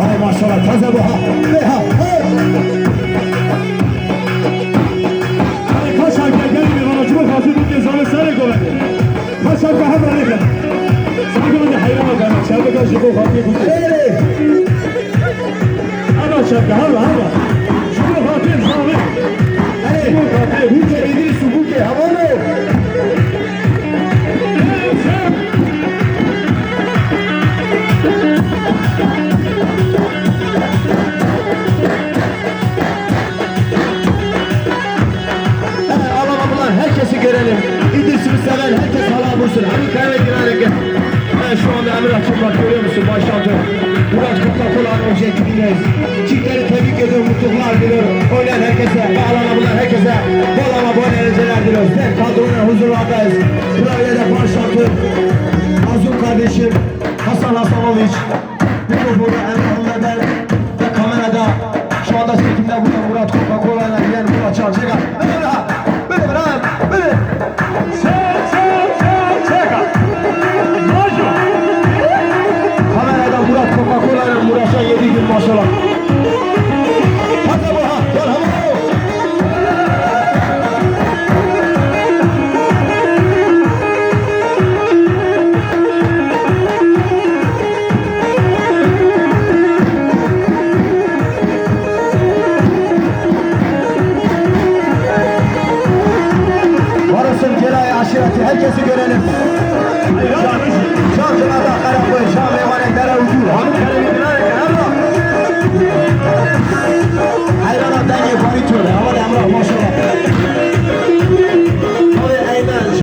Hay maşallah taze bu ha. Hey ha. Hani kaç ay gel bir çok hafif bir kez alır sana göre. Kaç ay daha böyle gel. Sana göre hayran. Çabuk kaç çok hafif bir kez. Ama çabuk hala hala. Görelim. İdris'i seven herkes hala bulsun. Hani kayra girerek. Evet, şu anda Emir Açıklar görüyor musun başlangıç? Murat Kutlak olan objektifindeyiz. Çiftleri tebrik ediyorum, mutluluklar diliyorum. Oynayan herkese, ve alamadılar herkese. Bol ama bol eğlenceler diliyoruz. Ben kadronun huzurlardayız. Klavyede başlangıç. Azul kardeşim, Hasan Hasanoviç. Mikrofonda Emre Ömer'den ve kamerada şu anda çekimde burada Murat ile diyen Murat Çalcıga. Böyle Celay aşireti herkesi görelim. Şan Cemada Karakoy, Şan Meyvanek Dere Ucu. Hamit Kerem'i bilerek Erdoğan. Hayrana denge barito. Havada